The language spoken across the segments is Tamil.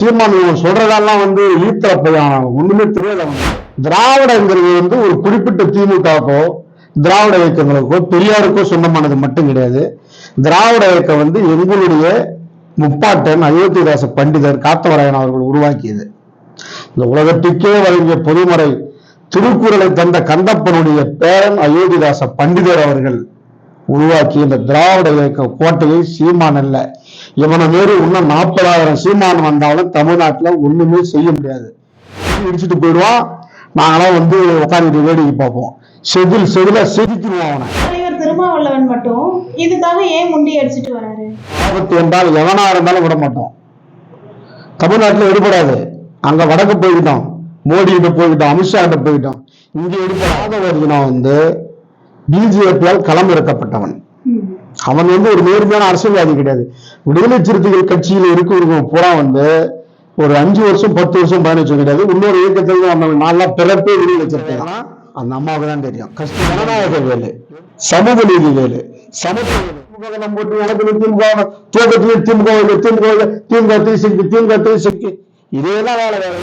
சீமான் இவன் சொல்றதெல்லாம் வந்து ஈத்தர பையன். ஒண்ணுமே தெரியல திராவிடங்கிறது வந்து ஒரு குறிப்பிட்ட திமுகவோ திராவிட இயக்கங்களுக்கோ பெரியாருக்கோ சொந்தமானது மட்டும் கிடையாது. திராவிட இயக்கம் வந்து எங்களுடைய முப்பாட்டன் அயோத்திதாச பண்டிதர் காத்தவராயன் அவர்கள் உருவாக்கியது. இந்த உலகத்துக்கே வழங்கிய பொதுமறை திருக்குறளை தந்த கந்தப்பனுடைய பேரன் அயோத்திதாச பண்டிதர் அவர்கள் உருவாக்கிய இந்த திராவிட இயக்க கோட்டையை சீமான் அல்ல. இவனை மாரி இன்னும் நாற்பதாயிரம் சீமான் வந்தாலும் தமிழ்நாட்டுல ஒண்ணுமே செய்ய முடியாது. இடிச்சுட்டு போயிடுவான். நாங்களாம் வந்து உட்காந்துட்டு வேடிக்கை பார்ப்போம். செதில் செதில செதுக்கிடுவோம் அவனை. திருமாவளவன் மட்டும் இதுக்காக ஏன் முண்டி அடிச்சிட்டு வராரு? ஆபத்து என்றால் எவனா இருந்தாலும் விட மாட்டோம். தமிழ்நாட்டுல எடுபடாது அங்க வடக்கு போய்கிட்டோம் மோடி கிட்ட போய்கிட்டோம் அமித்ஷா கிட்ட போய்கிட்டோம் இங்க எடுப்படாத வருதுனா வந்து பிஜேபியால் களம் இறக்கப்பட்டவன். அவன் வந்து ஒரு நேர்மையான அரசியல்வாதி கிடையாது விடுதலை சிறுத்தைகள் கட்சியில் இருக்கிறவங்க பூரா வந்து ஒரு அஞ்சு வருஷம் பத்து வருஷம் பயணிச்சு கிடையாது இன்னொரு இயக்கத்தில் அந்த நல்லா பிறப்பே விடுதலை சிறுத்தைகள் அந்த அம்மாவுக்கு தான் தெரியும் கஷ்ட ஜனநாயக வேலு சமூக நீதி வேலு சமத்துவ போட்டு எனக்கு திமுக துவக்கத்திலே திமுக திமுக திமுக தீசிக்கு திமுக தீசிக்கு இதேதான் வேலை வேலை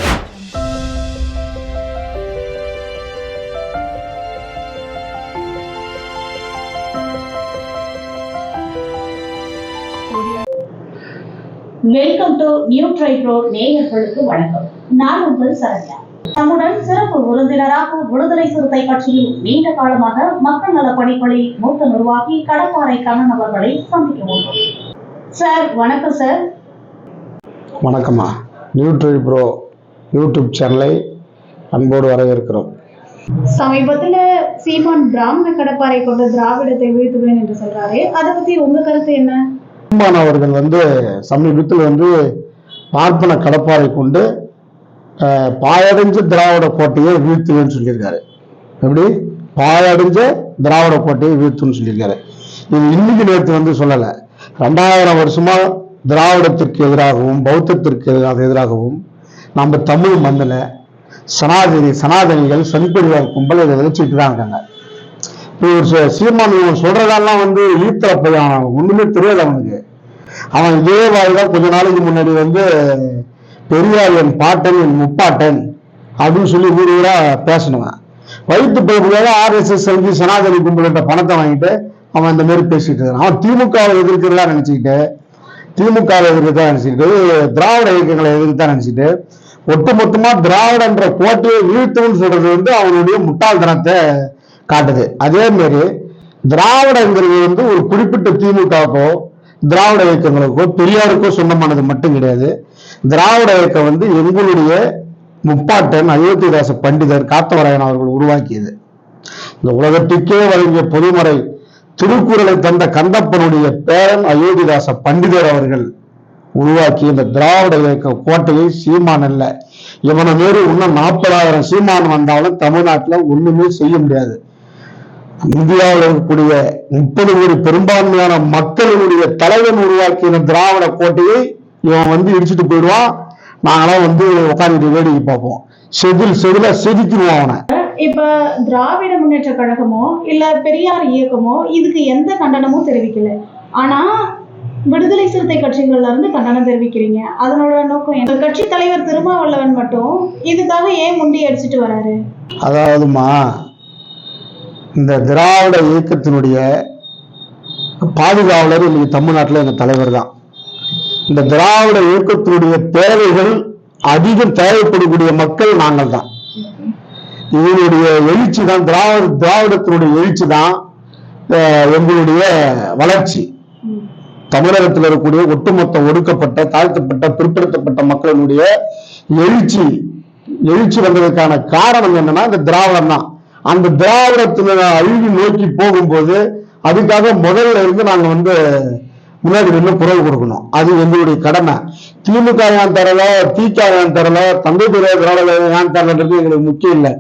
welcome to new tribe road நேயர்களுக்கு வணக்கம். நான் உங்கள் சரண்யா. நம்முடன் சிறப்பு விருந்தினராக விடுதலை சிறுத்தை கட்சியில் நீண்ட காலமாக மக்கள் நல பணிகளில் மூத்த நிர்வாகி கடப்பாறை கண்ணன் அவர்களை சந்திக்க உள்ளோம். சார் வணக்கம் சார் வணக்கம்மா. நியூட்ரி ப்ரோ யூடியூப் சேனலை அன்போடு வரவேற்கிறோம். சமீபத்துல சீமான் பிராமண கடப்பாறை கொண்ட திராவிடத்தை வீழ்த்துவேன் என்று சொல்றாரு. அதை பத்தி உங்க கருத்து என்ன? சீமான் அவர்கள் வந்து சமீபத்தில் வந்து பார்ப்பன கடப்பாறை கொண்டு பாயடைஞ்ச திராவிட கோட்டையை வீழ்த்துவேன்னு சொல்லியிருக்காரு. எப்படி? பாயடைஞ்ச திராவிட கோட்டையை வீழ்த்துன்னு சொல்லியிருக்காரு. இது இன்னைக்கு நேற்று வந்து சொல்லலை. ரெண்டாயிரம் வருஷமா திராவிடத்திற்கு எதிராகவும் பௌத்தத்திற்கு எதிராக எதிராகவும் நம்ம தமிழ் மண்ணில் சனாதனி சனாதனிகள் சனிப்படிவார் கும்பல் இதை விதைச்சிட்டு தான் இருக்காங்க. இப்போ ஒரு சீமான் இவன் சொல்றதெல்லாம் வந்து ஈத்தர பையன் ஒண்ணுமே தெரியாது அவனுக்கு. அவன் இதே தான் கொஞ்ச நாளைக்கு முன்னாடி வந்து பெரியார் என் பாட்டன் என் முப்பாட்டன் அப்படின்னு சொல்லி ஊர் ஊரா பேசினவன். வயிற்று பிறப்புக்காக ஆர்எஸ்எஸ் செஞ்சு சனாதனி கும்பல்கிட்ட பணத்தை வாங்கிட்டு அவன் இந்த மாதிரி பேசிட்டு இருக்கான். அவன் திமுகவை எதிர்க்கிறதா நினைச்சுக்கிட்டு திமுகவை எதிர்க்கிறதா நினைச்சுக்கிட்டு திராவிட இயக்கங்களை எதிர்த்தா நினைச்சிட்டு ஒட்டுமொத்தமா திராவிடன்ற கோட்டையை வீழ்த்துன்னு சொல்றது வந்து அவனுடைய முட்டாள்தனத்தை காட்டுது. அதே மாதிரி திராவிடங்கிறது வந்து ஒரு குறிப்பிட்ட திமுகவுக்கோ திராவிட இயக்கங்களுக்கோ பெரியாருக்கோ சொந்தமானது மட்டும் கிடையாது. திராவிட இயக்கம் வந்து எங்களுடைய முப்பாட்டன் அயோத்திதாச பண்டிதர் காத்தவராயன் அவர்கள் உருவாக்கியது. இந்த உலகத்துக்கே வழங்கிய பொதுமறை திருக்குறளை தந்த கந்தப்பனுடைய பேரன் அயோத்திதாச பண்டிதர் அவர்கள் உருவாக்கிய இந்த திராவிட இயக்க கோட்டையை சீமான் அல்ல. இவனை மாரி இன்னும் நாற்பதாயிரம் சீமான் வந்தாலும் தமிழ்நாட்டில் ஒண்ணுமே செய்ய முடியாது. இந்தியாவில் இருக்கக்கூடிய முப்பது கோடி பெரும்பான்மையான மக்களினுடைய தலைவன் உருவாக்கிய இந்த திராவிட கோட்டையை இவன் வந்து இடிச்சுட்டு போயிடுவான். நாங்களாம் வந்து உட்காந்துட்டு வேடிக்கை பார்ப்போம். செதில் செதில செதுக்கிடுவோம் அவனை. இப்ப திராவிட முன்னேற்ற கழகமோ இல்ல பெரியார் இயக்கமோ இதுக்கு எந்த கண்டனமும் தெரிவிக்கல. ஆனா விடுதலை சிறுத்தை கட்சிகள்ல இருந்து கண்டனம் தெரிவிக்கிறீங்க. அதனோட நோக்கம் என்ன? கட்சி தலைவர் திருமாவளவன் மட்டும் இதுக்காக ஏன் முண்டி அடிச்சிட்டு வராரு? அதாவதுமா இந்த திராவிட இயக்கத்தினுடைய பாதுகாவலர் இன்னைக்கு தமிழ்நாட்டில் எங்கள் தலைவர் தான். இந்த திராவிட இயக்கத்தினுடைய தேவைகள் அதிகம் தேவைப்படக்கூடிய மக்கள் நாங்கள் தான். இதனுடைய எழுச்சி தான் திராவிட திராவிடத்தினுடைய எழுச்சி தான் எங்களுடைய வளர்ச்சி. தமிழகத்தில் இருக்கக்கூடிய ஒட்டுமொத்த ஒடுக்கப்பட்ட தாழ்த்தப்பட்ட பிற்படுத்தப்பட்ட மக்களினுடைய எழுச்சி எழுச்சி வந்ததுக்கான காரணம் என்னன்னா இந்த திராவிடம் தான் அந்த திராவிடத்தின அழிவு நோக்கி போகும்போது அதுக்காக முதல்ல இருந்து நாங்க வந்து முன்னாடி நின்று குரல் கொடுக்கணும். அது எங்களுடைய கடமை. திமுக ஏன் தரல திக ஏன் தரல தந்தை பெரிய திராவிட ஏன் தரலன்றது எங்களுக்கு முக்கியம் இல்லை.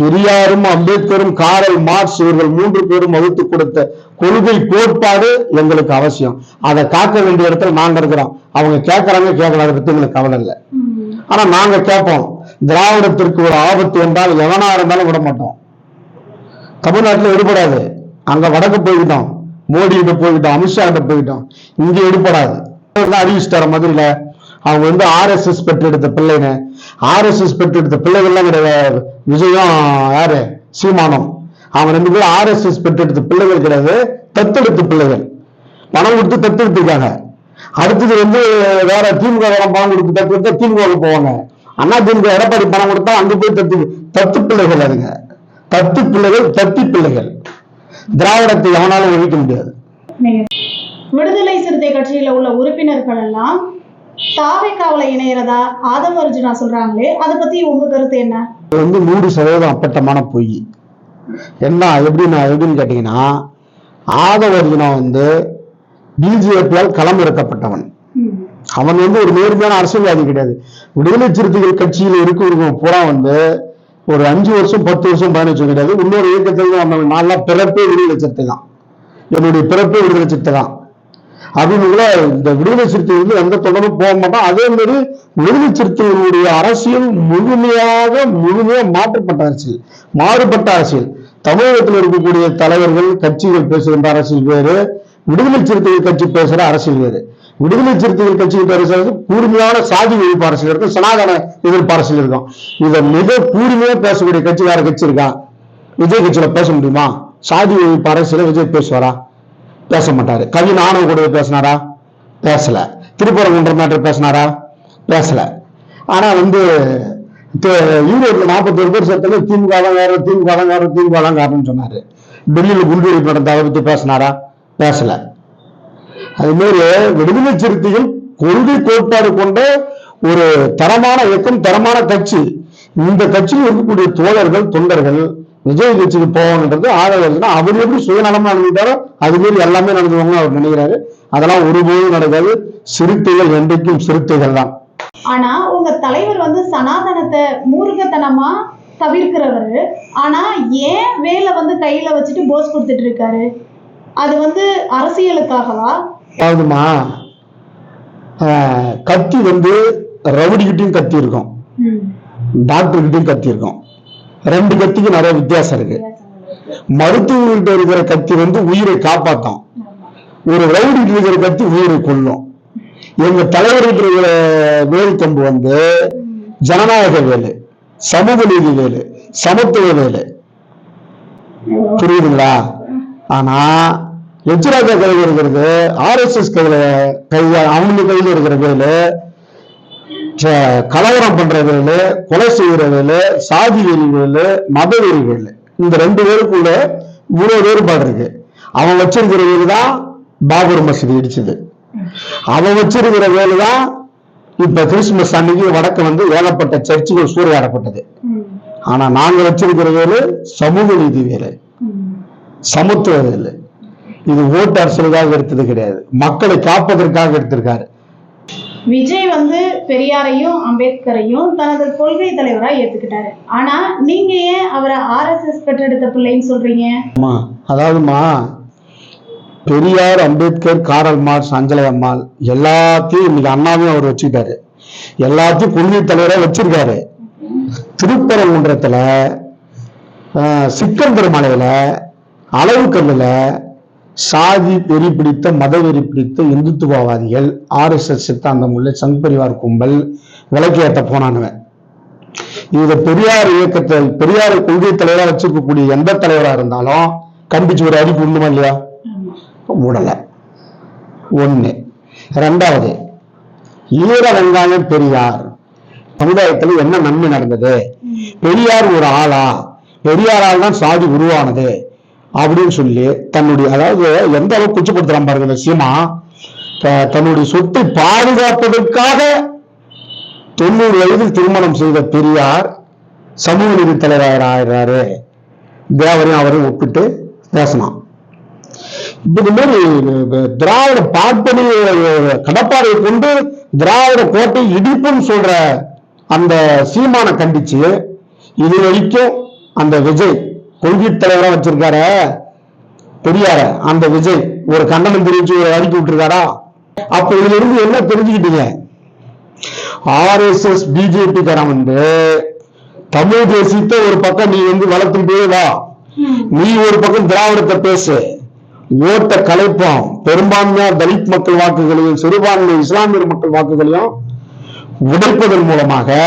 பெரியாரும் அம்பேத்கரும் காரல் மார்க்ஸ் இவர்கள் மூன்று பேரும் வகுத்து கொடுத்த கொள்கை கோட்பாடு எங்களுக்கு அவசியம். அதை காக்க வேண்டிய இடத்துல நாங்க இருக்கிறோம். அவங்க கேட்கறாங்க கேட்கறாங்க பத்தி எங்களுக்கு கவலை இல்லை. ஆனா நாங்க கேட்போம். திராவிடத்திற்கு ஒரு ஆபத்து என்றால் எவனா இருந்தாலும் விட மாட்டோம். தமிழ்நாட்டில் எடுபடாது. அங்கே வடக்கு போய்கிட்டோம் மோடி கிட்ட போய்கிட்டோம் அமித்ஷா கிட்ட போய்கிட்டோம் இங்கே எடுபடாது. அறிவிச்சிட்டார மதுரையில். அவங்க வந்து ஆர்எஸ்எஸ் பெற்றெடுத்த பிள்ளைங்க. ஆர்எஸ்எஸ் பெற்றெடுத்த பிள்ளைகள்லாம் கிடையாது. விஜயம் யாரு? சீமானம். அவங்க ரெண்டு பேரும் ஆர்எஸ்எஸ் பெற்றெடுத்த பிள்ளைகள் கிடையாது. தத்தெடுத்த பிள்ளைகள். பணம் கொடுத்து தத்தெடுத்துருக்காங்க. அடுத்தது வந்து வேற திமுக பணம் கொடுத்து தத்தெடுத்தா திமுக போவாங்க. அண்ணா திமுக எடப்பாடி பணம் கொடுத்தா அங்க போய் தத்து தத்து பிள்ளைகள் அதுங்க. தத்து பிள்ளைகள் தத்தி பிள்ளைகள். திராவிடத்தை எவனாலும் ஒழிக்க முடியாது. விடுதலை சிறுத்தை கட்சியில உள்ள உறுப்பினர்கள் எல்லாம் தாவைக்காவல இணையறதா ஆதவ அர்ஜுனா சொல்றாங்களே அதை பத்தி உங்க கருத்து என்ன? இது வந்து நூறு சதவீதம் அப்பட்டமான பொய். என்ன எப்படின்னா எப்படின்னு கேட்டீங்கன்னா ஆதவர்ஜுனா வந்து பிஜேபியால் களம் இறக்கப்பட்டவன். அவன் வந்து ஒரு நேர்மையான அரசியல்வாதி கிடையாது. விடுதலை சிறுத்தைகள் கட்சியில் இருக்கிறவங்க பூரா வந்து ஒரு அஞ்சு வருஷம் பத்து வருஷம் பயணிச்சது கிடையாது. இன்னொரு இயக்கத்தில் நம்ம நான்லாம் பிறப்பே விடுதலை சிறுத்தை தான். என்னுடைய பிறப்பே விடுதலை சிறுத்தை தான். அப்படின்னு இந்த விடுதலை சிறுத்தை வந்து எந்த தொடர்பும் போக மாட்டோம் அதே மாதிரி விடுதலை சிறுத்தைகளுடைய அரசியல் முழுமையாக முழுமையாக மாற்றப்பட்ட அரசியல் மாறுபட்ட அரசியல். தமிழகத்தில் இருக்கக்கூடிய தலைவர்கள் கட்சிகள் பேசுகின்ற அரசியல் வேறு விடுதலை சிறுத்தைகள் கட்சி பேசுகிற அரசியல் வேறு. விடுதலை சிறுத்தைகள் கட்சி பேசுறது கூர்மையான சாதி ஒழிப்பு அரசியல் இருக்கும் சனாதன எதிர்ப்பு அரசியல் இருக்கும் இதை மிக கூர்மையா பேசக்கூடிய கட்சி வேற கட்சி இருக்கா? விஜய் கட்சியில பேச முடியுமா? சாதி ஒழிப்பு அரசியல விஜய் பேசுவாரா? பேச மாட்டாரு. கவி நாணவ கூட பேசினாரா? பேசல. திருப்பரங்குன்றம் மேட்டர் பேசினாரா? பேசல. ஆனா வந்து தி- நாற்பத்தி ஒரு பேர் சேர்த்தல திமுக தான் வேற திமுக தான் வேற திமுக தான் காரணம்னு சொன்னாரு. டெல்லியில குண்டுவெடிப்பு நடந்த அதை பத்தி பேசினாரா? பேசல. அதுமாரி விடுதலை சிறுத்தைகள் கொள்கை கோட்பாடு கொண்ட ஒரு தரமான இயக்கம் தரமான கட்சி. இந்த கட்சியில் இருக்கக்கூடிய தோழர்கள் தொண்டர்கள் விஜய் கட்சிக்கு போகணுன்றது ஆதரவு அவர் எப்படி சுயநலமா நடந்துட்டாரோ அது எல்லாமே நடந்துவாங்க அவர் நினைக்கிறாரு. அதெல்லாம் ஒருபோதும் நடக்காது. சிறுத்தைகள் என்றைக்கும் சிறுத்தைகள் தான். ஆனா உங்க தலைவர் வந்து சனாதனத்தை மூர்க்கத்தனமா தவிர்க்கிறவரு. ஆனா ஏன் வேலை வந்து கையில வச்சுட்டு போஸ் கொடுத்துட்டு இருக்காரு? அது வந்து அரசியலுக்காகவா? அதாவதுமா கத்தி வந்து ரவுடிக்கிட்டையும் கத்தி இருக்கும் ம். டாக்டர்கிட்டையும் கத்தி இருக்கும் ரெண்டு கத்திக்கு நிறைய வித்தியாசம் இருக்கு. மருத்துவர்கிட்ட இருக்கிற கத்தி வந்து உயிரை காப்பாத்தும். ஒரு ரவுடிட்டு இருக்கிற கத்தி உயிரை கொல்லும். எங்க தலைவர்கிட்ட இருக்கிற வேல் கம்பு வந்து ஜனநாயக வேலு சமூக நீதி வேலு சமத்துவ வேலு. புரியுதுங்களா? ஆனா எச்ராஜா கையில் இருக்கிறது ஆர்எஸ்எஸ் கையில கையில அவங்க கையில இருக்கிற வேலு கலவரம் பண்ற வேலு கொலை செய்யற வேலு சாதி வெறி வேலு மத வெறி வேலு. இந்த ரெண்டு பேருக்குள்ள இவ்வளவு வேறுபாடு இருக்கு. அவன் வச்சிருக்கிற வேலு தான் பாபர் மசூதி இடிச்சது. அவன் வச்சிருக்கிற வேலு தான் இப்ப கிறிஸ்துமஸ் அன்னைக்கு வடக்கு வந்து ஏகப்பட்ட சர்ச்சுகள் சூறையாடப்பட்டது. ஆனா நாங்க வச்சிருக்கிற வேலு சமூக நீதி வேலு. சமத்துவ வேலு. இது ஓட்டு அரசியலுக்காக எடுத்தது கிடையாது. மக்களை காப்பதற்காக எடுத்திருக்காரு. விஜய் வந்து பெரியாரையும் அம்பேத்கரையும் தனது கொள்கை தலைவரா ஏத்துக்கிட்டாரு. ஆனா நீங்க ஏன் அவரை ஆர்எஸ்எஸ் பெற்றெடுத்த பிள்ளைன்னு சொல்றீங்க? அம்மா அதாவதுமா பெரியார் அம்பேத்கர் காரல் மார்க்ஸ் அஞ்சலை அம்மாள் எல்லாத்தையும் இன்னைக்கு அண்ணாவையும் அவர் வச்சுக்கிட்டாரு. எல்லாத்தையும் கொள்கை தலைவரா வச்சிருக்காரு. திருப்பரங்குன்றத்துல சிக்கந்தர் மலையில அளவு கல்லுல சாதி வெறி பிடித்த மத வெறி பிடித்த இந்துத்துவவாதிகள் ஆர்எஸ்எஸ் சித்தாந்தம் உள்ள சங் பரிவார் கும்பல் விளக்கேற்ற போனானுவன் இதை பெரியார் இயக்கத்தை பெரியார் கொள்கை தலைவராக வச்சிருக்கக்கூடிய எந்த தலைவரா இருந்தாலும் கண்டிச்சு ஒரு அறிவு உண்டுமா இல்லையா? உடல. ஒண்ணு. ரெண்டாவது ஈர வெங்காயம் பெரியார் சமுதாயத்துல என்ன நன்மை நடந்தது? பெரியார் ஒரு ஆளா? பெரியாரால் தான் சாதி உருவானது. அப்படின்னு சொல்லி தன்னுடைய அதாவது எந்த அளவுக்கு குச்சப்படுத்துறான் பாருங்க இந்த சீமா த- தன்னுடைய சொத்தை பாதுகாப்பதற்காக தொண்ணூறு வயதில் திருமணம் செய்த பெரியார் சமூக நீதி தலைவர் ஆயிடுறாரு தேவரையும் அவரையும் ஒப்பிட்டு பேசினான் இது இந்த மாதிரி திராவிட பார்ப்பனி கடப்பாறை கடப்பாறையை கொண்டு திராவிட கோட்டை இடிப்புன்னு சொல்ற அந்த சீமான கண்டிச்சு இது வரைக்கும் அந்த விஜய் கொள்கை தலைவரா வச்சிருக்காரு? பெரியார அந்த விஜய் ஒரு கண்டனம் தெரிவிச்சு ஒரு அறிக்கை விட்டுருக்காரா? அப்ப இதுல இருந்து என்ன தெரிஞ்சுக்கிட்டீங்க? ஆர்எஸ்எஸ் பிஜேபி காரன் வந்து தமிழ் தேசியத்தை ஒரு பக்கம் நீ வந்து வளர்த்துட்டே வா. நீ ஒரு பக்கம் திராவிடத்தை பேசு. ஓட்ட கலைப்போம். பெரும்பான்மையா தலித் மக்கள் வாக்குகளையும் சிறுபான்மை இஸ்லாமியர் மக்கள் வாக்குகளையும் உடைப்பதன் மூலமாக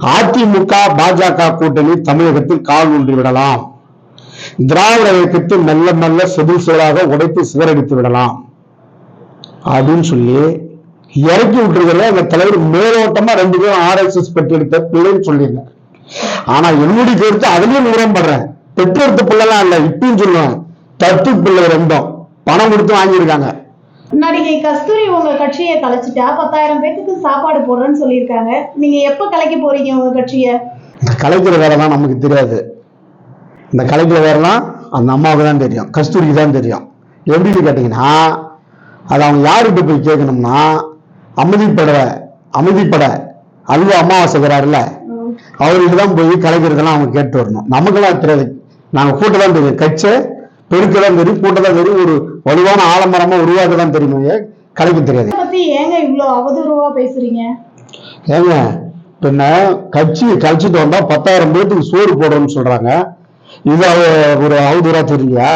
அதிமுக பாஜக கூட்டணி தமிழகத்தில் கால் ஊன்றி விடலாம். திராவிட இயக்கத்தை மெல்ல மெல்ல செதில் சுவராக உடைத்து சிதறடித்து விடலாம். அப்படின்னு சொல்லி இறக்கி விட்டுருக்கல அந்த தலைவர் மேலோட்டமா ரெண்டு பேரும் ஆர்எஸ்எஸ் பெற்றெடுத்த பிள்ளைன்னு சொல்லியிருந்தேன் ஆனா என்னுடைய கருத்து அதுலயும் உடன்படுறேன் பெற்றெடுத்த பிள்ளைலாம் இல்ல இப்பயும் சொல்லுவேன். தத்து பிள்ளை ரெண்டும் பணம் கொடுத்து வாங்கியிருக்காங்க. நடிகை கஸ்தூரி உங்க கட்சியை கலைச்சிட்டா பத்தாயிரம் பேத்துக்கு சாப்பாடு போடுறேன்னு சொல்லியிருக்காங்க. நீங்க எப்ப கலைக்க போறீங்க உங்க கட்சியை? கலைக்கிற வேலைலாம் நமக்கு தெரியாது. இந்த கலைக்கிற வேலைலாம் அந்த அம்மாவுக்கு தான் தெரியும் கஸ்தூரிக்கு தான் தெரியும். எப்படின்னு கேட்டிங்கன்னா அது அவங்க யார்கிட்ட போய் கேட்கணும்னா அமைதிப்பட அமைதிப்பட அல்வா அமாவாசைக்கிறாருல்ல அவர்கிட்ட தான் போய் கலைக்கிறதெல்லாம் அவங்க கேட்டு வரணும். நமக்கெல்லாம் தெரியாது. நாங்க கூட்ட தான் தெரியும். கட்சை பெருக்க தான் தெரியும் கூட்ட தான் தெரியும் ஒரு வலுவான ஆலமரமா உருவாக்க தான் தெரியுமே கலைக்க தெரியாது. ஏங்க இவ்ளோ அவதூறுவா பேசுறீங்க? ஏங்க பின்ன கட்சி கழிச்சுட்டு வந்தா பத்தாயிரம் பேர்த்துக்கு சோறு போடுறோம்னு சொல்றாங்க. இது ஒரு அவதூறா தெரியலையா?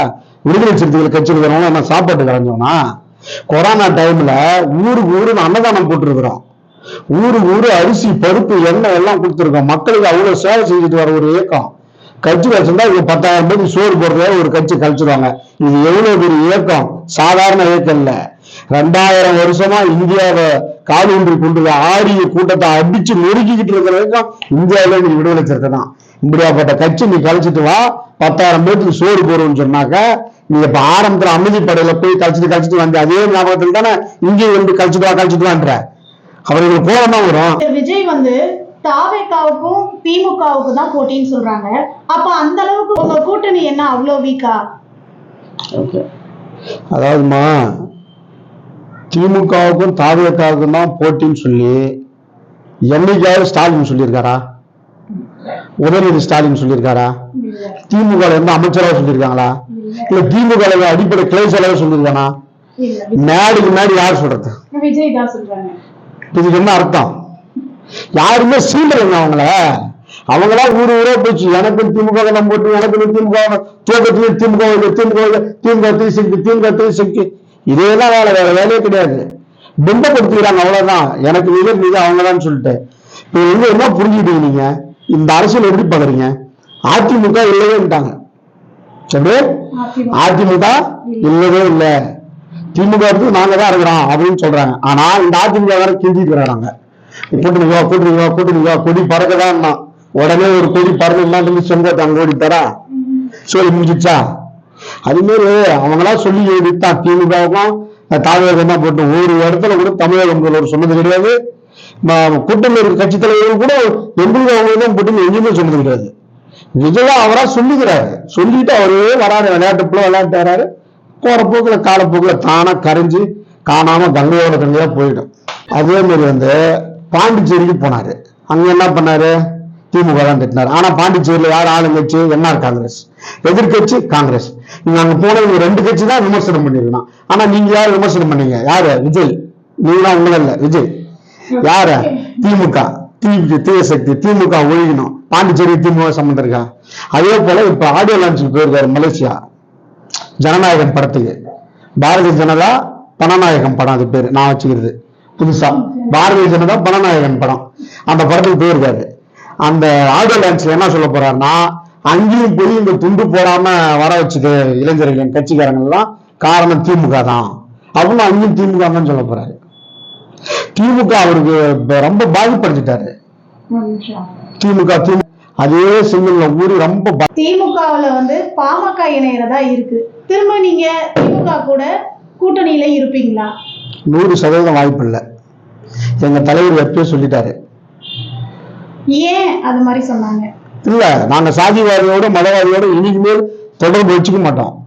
விடுதலை சிறுத்தைகள் கட்சியில் இருக்கிறவங்க என்ன சாப்பாட்டு கலைஞ்சோம்னா கொரோனா டைம்ல ஊருக்கு ஊரு அன்னதானம் போட்டுருக்குறோம். ஊருக்கு ஊரு அரிசி பருப்பு எண்ணெய் எல்லாம் கொடுத்துருக்கோம். மக்களுக்கு அவ்வளவு சேவை செஞ்சுட்டு வர ஒரு இயக்கம். கட்சி வச்சிருந்தா இவங்க பத்தாயிரம் பேருக்கு சோறு போடுறதே ஒரு கட்சி கழிச்சிடுவாங்க இது எவ்வளவு பெரிய இயக்கம்? சாதாரண இயக்கம் இல்ல. ரெண்டாயிரம் வருஷமா இந்தியாவை காலூன்றி கொண்டு வர ஆரிய கூட்டத்தை அடிச்சு நொறுக்கிக்கிட்டு இருக்கிற இயக்கம் இந்தியாவில நீ விடுதலை சிறுத்தை தான் இப்படியாப்பட்ட கட்சி நீ கழிச்சிட்டு வா பத்தாயிரம் பேருக்கு சோறு போடுவோம்னு சொன்னாக்க நீ இப்ப ஆரம்பத்துல அமைதிப்படையில போய் கழிச்சிட்டு கழிச்சிட்டு வந்து அதே ஞாபகத்துல தானே இங்கேயும் வந்து கழிச்சிட்டு வா கழிச்சிட்டு வான்ற. அவர்களுக்கு கோபம் தான் வரும். விஜய் வந்து தாவேக்காவுக்கும் திமுகவுக்கு தான் போட்டின்னு சொல்றாங்க. அப்ப அந்த அளவுக்கு உங்க கூட்டணி என்ன? அவ்வளோ வீக்கா அதாவதுமா திமுகவுக்கும் தாவேக்காவுக்கும் தான் போட்டின்னு சொல்லி என்னைக்காவது ஸ்டாலின் சொல்லியிருக்காரா? உதயநிதி ஸ்டாலின் சொல்லியிருக்காரா? திமுக இருந்து அமைச்சராக சொல்லியிருக்காங்களா? இல்ல திமுக அடிப்படை கிளை செலவு சொல்லியிருக்கானா மேடைக்கு மேடி யார் சொல்றது? இதுக்கு என்ன அர்த்தம்? யாருமே சீண்டலைங்க அவங்கள. அவங்களா ஊரு ஊரா போச்சு. எனக்கு திமுக தான் போட்டு எனக்கு திமுக துவக்கத்துல திமுக இல்லை, திமுக இல்லை, திமுக தீசக்தி திமுக தீசக்தி இதேதான் வேலை வேற வேலையே கிடையாது. பிம்பப்படுத்திக்கிறாங்க அவ்வளவுதான். எனக்கு நிகர் நீங்க அவங்கதான் சொல்லிட்டு இப்ப வந்து என்ன புரிஞ்சுக்கிட்டீங்க நீங்க? இந்த அரசியல் எப்படி பாக்குறீங்க? அதிமுக இல்லவேன்ட்டாங்க சரி அதிமுக. இல்லவே இல்ல. திமுக நாங்க தான் இருக்கிறோம் அப்படின்னு சொல்றாங்க. ஆனா இந்த அதிமுக வேற கிண்டிட்டு வராங்க கூட்டணி வா கூட்டணி கொடி பறக்கதான் உடனே ஒரு கொடி பறந்து சொந்த கோடி தரா. சொல்லி முடிஞ்சிச்சா? அது மாதிரி அவங்களா சொல்லி எழுதித்தான் திமுகவுக்கும் தாவேகம் தான் போட்டு ஒரு இடத்துல கூட தமிழக முதல்வர் சொன்னது கிடையாது. ம- கூட்டணி இருக்க கட்சி தலைவர்கள் கூட எங்களுக்கு அவங்க தான் போட்டு எங்கேயுமே சொன்னது கிடையாது. விஜயா அவரா சொல்லிக்கிறாரு. சொல்லிட்டு அவரே வராரு விளையாட்டு போல விளையாட்டு வராரு போறப்போக்குல காலப்போக்குல தானா கரைஞ்சு காணாம கங்கையோட கங்கையா போயிடும். அதே மாதிரி வந்து பாண்டிச்சேரிக்கு போனாரு. அங்க என்ன பண்ணாரு? திமுக தான் திட்டினார். ஆனா பாண்டிச்சேரியில யார் ஆளுங்கட்சி? NR Congress. எதிர்க்கட்சி? காங்கிரஸ். நீங்க அங்க போனவங்க ரெண்டு கட்சி தான் விமர்சனம் பண்ணிருக்கணும். ஆனா நீங்க யார் விமர்சனம் பண்ணீங்க? யாரு? விஜய். நீங்களாம் தான் உங்கள இல்ல விஜய். யாரு? திமுக. திமுக தீயசக்தி திமுக ஒழிக்கணும் பாண்டிச்சேரி திமுக சம்மந்தம் இருக்கா? அதே போல இப்ப ஆடியோ லான்ச்சுக்கு போயிருக்காரு மலேசியா. ஜனநாயகன் படத்துக்கு. பாரதிய ஜனதா பணநாயகம் படம் அது பேரு. நான் வச்சுக்கிறது. புதுசா. பாரதிய ஜனதா பணநாயகன் படம். அந்த படத்துக்கு போயிருக்காரு. அந்த ஆடியோ லான்ச்ல என்ன சொல்ல போறாருன்னா அங்கேயும் போய் இந்த துண்டு போடாம வர வச்சுது இளைஞர்கள் கட்சிக்காரங்க எல்லாம் காரணம் திமுக தான். அப்படின்னு அங்கேயும் திமுக தான் சொல்ல போறாரு. திமுக அவருக்கு ரொம்ப பாதிப்படுத்திட்டாரு. திமுக திமுக அதே சிங்கிள்ல ஊறி ரொம்ப திமுகவுல வந்து பாமக இணையறதா இருக்கு. திரும்ப நீங்க திமுக கூட கூட்டணியில இருப்பீங்களா? நூறு சதவீதம் வாய்ப்பு இல்லை. எங்க தலைவர் எப்பயோ சொல்லிட்டாரு. ஏன் அது மாதிரி சொன்னாங்க? இல்ல நாங்க சாதிவாதியோட மதவாதியோட இன்னைக்கு மேல் தொடர்பு வச்சுக்க மாட்டோம்.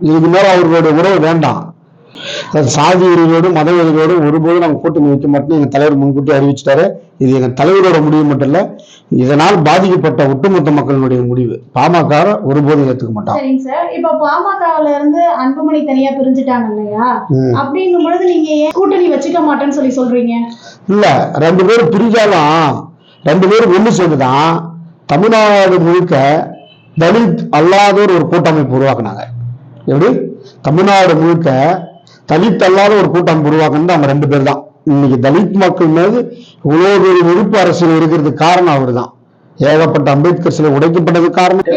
இதுக்கு மேல அவர்களுடைய உறவு வேண்டாம். சாதி வெறியோடு மத வெறியோடு ஒருபோதும் நாங்க கூட்டணி வைக்க மாட்டோம் எங்க தலைவர் முன்கூட்டி அறிவிச்சிட்டாரு. இது எங்க தலைவரோட முடிவு மட்டும் இல்ல இதனால் பாதிக்கப்பட்ட ஒட்டுமொத்த மக்களினுடைய முடிவு. பாமக ஒருபோதும் ஏத்துக்க மாட்டோம் சரிங்க சார். இப்ப பாமகவுல இருந்து அன்புமணி தனியா பிரிஞ்சுட்டாங்க இல்லையா. அப்படிங்கும் பொழுது நீங்க கூட்டணி வச்சுக்க மாட்டேன்னு சொல்லி சொல்றீங்க? இல்ல ரெண்டு பேரும் பிரிஞ்சாலும் ரெண்டு பேரும் ஒண்ணு சேர்ந்துதான் தமிழ்நாடு முழுக்க தலித் அல்லாதோர் ஒரு கூட்டமைப்பு உருவாக்குனாங்க. எப்படி? தமிழ்நாடு முழுக்க தலித் அல்லாத ஒரு கூட்டமைப்பு உருவாக்குனது அவங்க ரெண்டு பேர் தான் இன்னைக்கு தலித் மக்கள் மீது இவ்வளவு பெரிய வெறுப்பு அரசியல் இருக்கிறதுக்கு காரணம் அவர்தான். ஏகப்பட்ட அம்பேத்கர் சிலை உடைக்கப்பட்டது காரணம்.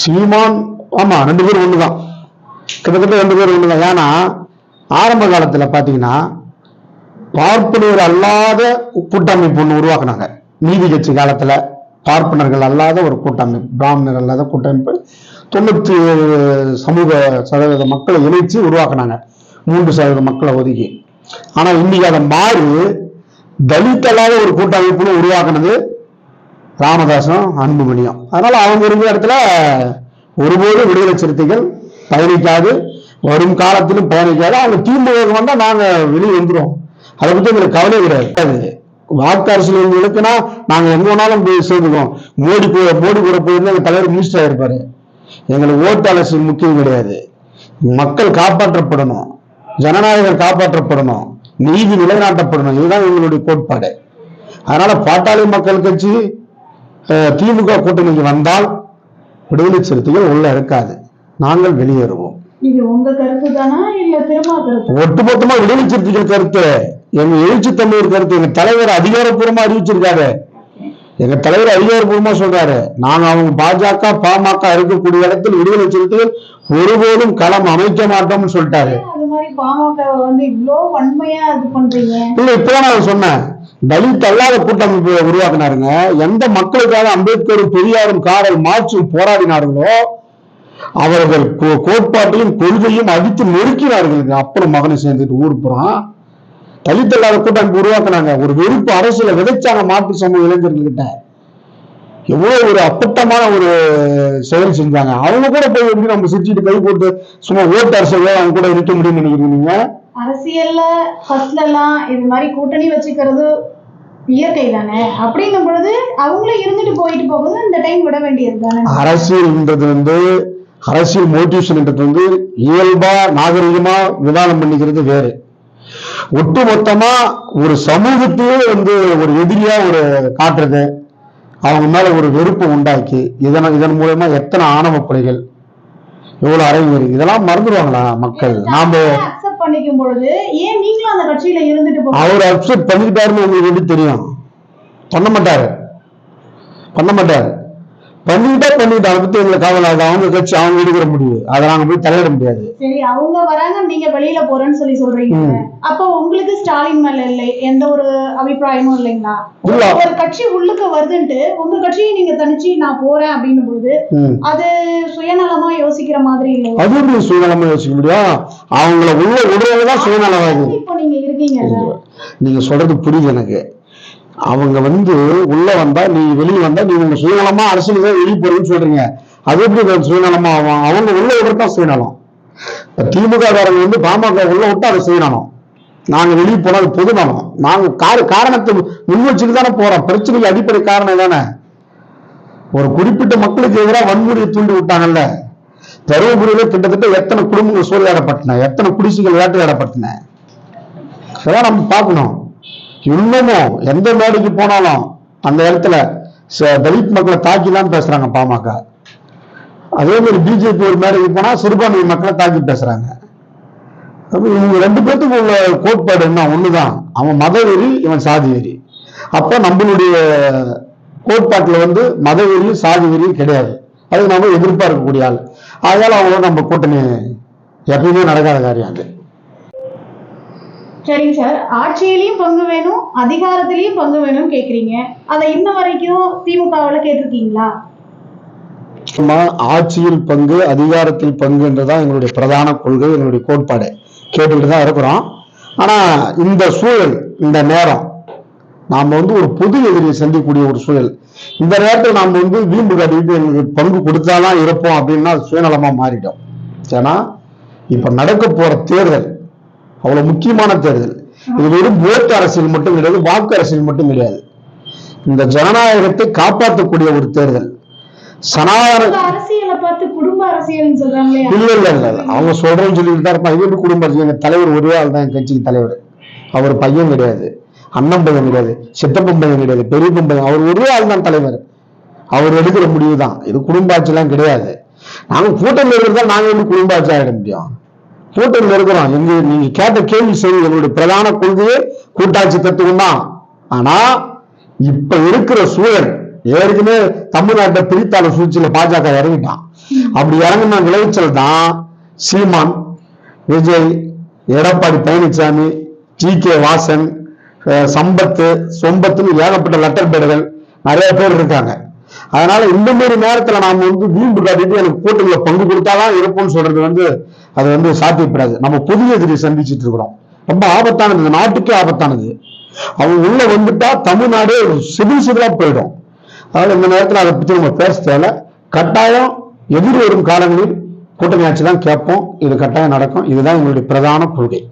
சீமான் ஆமா ரெண்டு பேரும் ஒண்ணுதான். கிட்டத்தட்ட ரெண்டு பேரும் ஒண்ணுதான். ஏன்னா ஆரம்ப காலத்துல பாத்தீங்கன்னா பார்ப்பனர் அல்லாத கூட்டமைப்பு ஒண்ணு உருவாக்குனாங்க. நீதி கட்சி காலத்துல பார்ப்பனர்கள் அல்லாத ஒரு கூட்டமைப்பு பிராமணர் அல்லாத கூட்டமைப்பு. தொண்ணூத்தி ஏழு சமூக சதவீத மக்களை இணைச்சு உருவாக்குனாங்க. மூன்று சதவீத மக்களை ஒதுக்கி. ஆனா இன்னைக்கு அதை மாறி தலித் ஒரு கூட்டமைப்புன்னு உருவாக்குனது ராமதாசனும் அன்புமணியும். அதனால அவங்க இருக்கிற இடத்துல ஒருபோதும் விடுதலை சிறுத்தைகள் பயணிக்காது. வரும் காலத்திலும் பயணிக்காது. அவங்க திமுக வந்தா நாங்க வெளியே வந்துருவோம். அதை பத்தி எங்களுக்கு கவலை கிடையாது. வாக்கு அரசியல் எங்களுக்குன்னா நாங்க எங்க வேணாலும் போய் சேர்ந்துக்கோம் மோடி கூட மோடி கூட போயிருந்தா எங்க தலைவர் மினிஸ்டர் ஆயிருப்பாரு. எங்களுக்கு ஓட்டு அரசியல் முக்கியம் கிடையாது. மக்கள் காப்பாற்றப்படணும். ஜனநாயகம் காப்பாற்றப்படணும். நீதி நிலைநாட்டப்படணும். இதுதான் எங்களுடைய கோட்பாடு. அதனால பாட்டாளி மக்கள் கட்சி திமுக கூட்டணிக்கு வந்தால் விடுதலை சிறுத்தைகள் உள்ள இருக்காது. நாங்கள் வெளியேறுவோம். ஒட்டுமொத்தமா விடுதலை சிறுத்தைகள் கருத்து. எங்க எழுச்சி தமிழர் கருத்து. எங்க தலைவர் அதிகாரப்பூர்வமா அறிவிச்சிருக்காரு. எங்க தலைவர் அதிகாரப்பூர்வமா சொல்றாரு நாங்க அவங்க பாஜக பாமக இருக்கக்கூடிய இடத்தில் விடுதலை சிறுத்தைகள் ஒருபோதும் களம் அமைக்க மாட்டோம்னு சொல்லிட்டாரு. இல்ல இப்போ நான் சொன்னேன். தலித் அல்லாத கூட்டமைப்பு உருவாக்குனாருங்க. எந்த மக்களுக்காக அம்பேத்கரும் பெரியாரும் காரல் மார்க்சும் போராடினார்களோ அவர்கள் கோட்பாட்டையும் கொள்கையும் அடித்து நொறுக்கினார்கள் அப்புறம் மகனை சேர்ந்துட்டு ஊர் புறம் தலித் அல்லாத கூட்டமைப்பு உருவாக்குனாங்க. ஒரு வெறுப்பு அரசியல விதைச்சாங்க மாற்று சமூக இளைஞர்கள்கிட்ட. எவ்வளவு ஒரு அப்பட்டமான ஒரு செயல் செஞ்சாங்க. அவங்க கூட போய் எப்படி நம்ம சிரிச்சிட்டு கை போட்டு சும்மா ஓட்டு அரசியல் அவங்க கூட இருக்க முடியும்னு நினைக்கிறீங்க அரசியல்ல ஃபர்ஸ்ட்ல எல்லாம் இது மாதிரி கூட்டணி வச்சுக்கிறது இயற்கை தானே அப்படிங்கும் பொழுது அவங்களே இருந்துட்டு போயிட்டு போகுது இந்த டைம் விட வேண்டியது தானே? அரசியல்ன்றது வந்து அரசியல் மோட்டிவேஷன்ன்றது வந்து இயல்பா நாகரிகமா விவாதம் பண்ணிக்கிறது வேறு. ஒட்டுமொத்தமா ஒரு சமூகத்தையே வந்து ஒரு எதிரியா ஒரு காட்டுறது அவங்க மேல ஒரு வெறுப்பை உண்டாக்கி இதன் இதன் மூலமா எத்தனை ஆணவ கொலைகள் எவ்வளவு அறைவீர் இதெல்லாம் மறந்துடுவாங்களா மக்கள்? நாம அக்செப்ட் பண்ணிக்கும் பொழுது ஏன் நீங்களும் அந்த கட்சியில இருந்துட்டு போக அவர் அப்செட் பண்ணிக்கிட்டாருன்னு உங்களுக்கு எப்படி தெரியும்? பண்ண மாட்டாரு. பண்ண மாட்டாரு. பண்ணிக்கிட்டா பண்ணிக்கிட்டா அதை பத்தி எங்களுக்கு கவலை அது அவங்க கட்சி அவங்க எடுக்கிற முடிவு அதை நாங்க போய் தலையிட முடியாது. சரி அவங்க வராங்க நீங்க வெளியில போறேன்னு சொல்லி சொல்றீங்க. அப்ப உங்களுக்கு ஸ்டாலின் மேல இல்லை? எந்த ஒரு அபிப்பிராயமும் இல்லைங்களா? இல்ல. ஒரு கட்சி உள்ளுக்கு வருதுன்ட்டு உங்க கட்சியை நீங்க தனிச்சு நான் போறேன் அப்படின்னும் பொழுது ம். அது சுயநலமா யோசிக்கிற மாதிரி இல்லை அது எப்படி சுயநலமா யோசிக்க முடியும்? அவங்கள உள்ள விடுறவங்க தான் சுயநலவாதி இப்போ நீங்க இருக்கீங்கல்ல. நீங்க சொல்றது புரியுது எனக்கு. அவங்க வந்து உள்ள வந்தா நீ வெளியே வந்தா நீ உங்க சுயநலமா அரசியல் வெளியே போறீங்கன்னு சொல்றீங்க. அது எப்படி சுயநலமா ஆகும்? அவங்க உள்ள விடுறது சுயநலம். திமுக காரங்க வந்து பாமக உள்ள விட்டா அதை சுயநலம். நாங்க வெளியே போனா அது பொதுநலம். நாங்க கார காரணத்தை முன் வச்சுட்டு தானே போறோம். பிரச்சனைக்கு அடிப்படை காரணம் தானே ஒரு குறிப்பிட்ட மக்களுக்கு எதிராக வன்முறையை தூண்டி விட்டாங்கல்ல. தருமபுரியில கிட்டத்தட்ட எத்தனை குடும்பங்கள் சூறையாடப்பட்டன எத்தனை குடிசைகள் வேட்டையாடப்பட்டன அதெல்லாம் நம்ம பார்க்கணும். இன்னமும் எந்த மேடைக்கு போனாலும் அந்த இடத்துல ச- தலித் மக்களை தாக்கிலாம் பேசுறாங்க பாமக. அதே மாதிரி பிஜேபி ஒரு மேடைக்கு போனா சிறுபான்மை மக்களை தாக்கி பேசுறாங்க. இவங்க ரெண்டு பேர்த்துக்கு உள்ள கோட்பாடு என்ன? ஒண்ணுதான். அவன் மதவெறி இவன் சாதி வெறி. அப்போ நம்மளுடைய கோட்பாட்டுல வந்து மதவெறியும் சாதி வெறியும் கிடையாது. அது நம்ம எதிர்பார்க்கக்கூடிய ஆள். அதனால அவங்க நம்ம கூட்டணி எப்பயுமே நடக்காத காரியம் அது. சரிங்க சார். ஆட்சியிலையும் பங்கு வேணும் அதிகாரத்திலையும் பங்கு வேணும்னு கேக்குறீங்க. அதை இன்ன வரைக்கும் திமுகவுல கேட்டிருக்கீங்களா? ஆட்சியில் பங்கு அதிகாரத்தில் பங்குன்றதான் எங்களுடைய பிரதான கொள்கை எங்களுடைய கோட்பாடு. கேட்டுக்கிட்டு தான் இருக்கிறோம். ஆனா இந்த சூழல் இந்த நேரம் நாம வந்து ஒரு பொது எதிரியை சந்திக்கக்கூடிய ஒரு சூழல். இந்த நேரத்தில் நாம வந்து வீம்பு காட்டிட்டு எங்களுக்கு பங்கு கொடுத்தாதான் இருப்போம் அப்படின்னா அது சுயநலமா மாறிடும். ஏன்னா இப்ப நடக்க போற தேர்தல் அவ்வளவு முக்கியமான தேர்தல். இது வெறும் ஓட்டு அரசியல் மட்டும் கிடையாது வாக்கு அரசியல் மட்டும் கிடையாது. இந்த ஜனநாயகத்தை காப்பாற்றக்கூடிய ஒரு தேர்தல். சனாதன இல்ல இல்ல இல்ல. அவங்க சொல்றேன்னு சொல்லிட்டு தான் இருப்பான் இது எப்படி குடும்ப அரசியல்? எங்க தலைவர் ஒரே ஆள் தான் என் கட்சிக்கு தலைவர். அவர் பையன் கிடையாது. அண்ணன் பையன் கிடையாது. சித்தப்பன் பையன் கிடையாது. பெரியப்பன் பையன். அவர் ஒரே ஆள் தான் தலைவர். அவர் எடுக்கிற முடிவு தான் இது குடும்ப ஆட்சிலாம் கிடையாது. நாங்க கூட்டணி இருந்தால் நாங்க எப்படி குடும்ப ஆட்சி ஆகிட முடியும். கூட்டணியில் இருக்கிறோம். எங்க நீங்க கேட்ட கேள்வி சரி எங்களுடைய பிரதான கொள்கையே கூட்டாட்சி தத்துவம் தான். ஆனா இப்ப இருக்கிற சூழல் ஏற்கனவே தமிழ்நாட்டை பிரித்தாள சூழ்ச்சியில பாஜக இறங்கிட்டான். அப்படி இறங்கின விளைச்சல் தான் சீமான் விஜய் எடப்பாடி பழனிசாமி ஜி கே வாசன் அஹ் சம்பத்து சொம்பத்துன்னு ஏகப்பட்ட லெட்டர் பேடுகள் நிறைய பேர் இருக்காங்க. அதனால இந்த மாதிரி நேரத்துல நாம வந்து வீம்பு காட்டிட்டு எனக்கு கூட்டணியில பங்கு கொடுத்தாதான் இருப்போம்னு சொல்றது வந்து அது வந்து சாத்தியப்படாது. நம்ம புதிய எதிரி சந்திச்சிட்டு இருக்கிறோம். ரொம்ப ஆபத்தானது. நாட்டுக்கே ஆபத்தானது. அவங்க உள்ள வந்துட்டா தமிழ்நாடே ஒரு சிவில் சிவிலா போயிடும். அதனால இந்த நேரத்துல அதை பத்தி நம்ம பேச தேவை கட்டாயம் எதிர் வரும் காலங்களில் கூட்டணி ஆட்சி தான் கேட்போம். இது கட்டாயம் நடக்கும். இதுதான் எங்களுடைய பிரதான கொள்கை.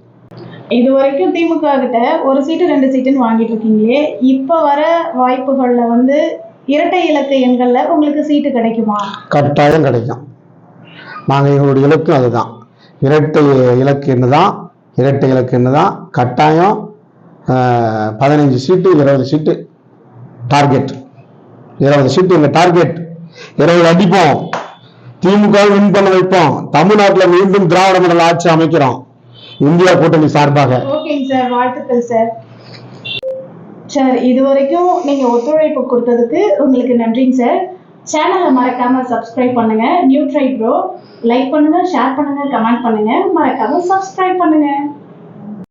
இது வரைக்கும் திமுக கிட்ட ஒரு சீட்டு ரெண்டு சீட்டுன்னு வாங்கிட்டு இருக்கீங்களே. இப்ப வர வாய்ப்புகள்ல வந்து இரட்டை இலக்க எண்கள்ல உங்களுக்கு சீட்டு கிடைக்குமா? கட்டாயம் கிடைக்கும். நாங்கள் எங்களுடைய இலக்கு அதுதான். இரட்டை இலக்கு என்ன தான் இரட்டை இலக்கு என்ன தான் கட்டாயம் பதினஞ்சு சீட்டு இருபது சீட்டு டார்கெட் இருபது சீட்டு எங்கள் டார்கெட் இருபது அடிப்போம். திமுக வின் பண்ண வைப்போம். தமிழ்நாட்டில் மீண்டும் திராவிட மண்டல ஆட்சி அமைக்கிறோம். இந்தியா கூட்டணி சார்பாக. ஓகேங்க சார். வாழ்த்துக்கள் சார். சார் இது வரைக்கும் நீங்க ஒத்துழைப்பு கொடுத்ததுக்கு உங்களுக்கு நன்றிங்க சார். சேனலை மறக்காம சப்ஸ்கிரைப் பண்ணுங்க. நியூ ட்ரை ப்ரோ லைக் பண்ணுங்க ஷேர் பண்ணுங்க கமெண்ட் பண்ணுங்க. மறக்காம சப்ஸ்கிரைப் பண்ணுங்க.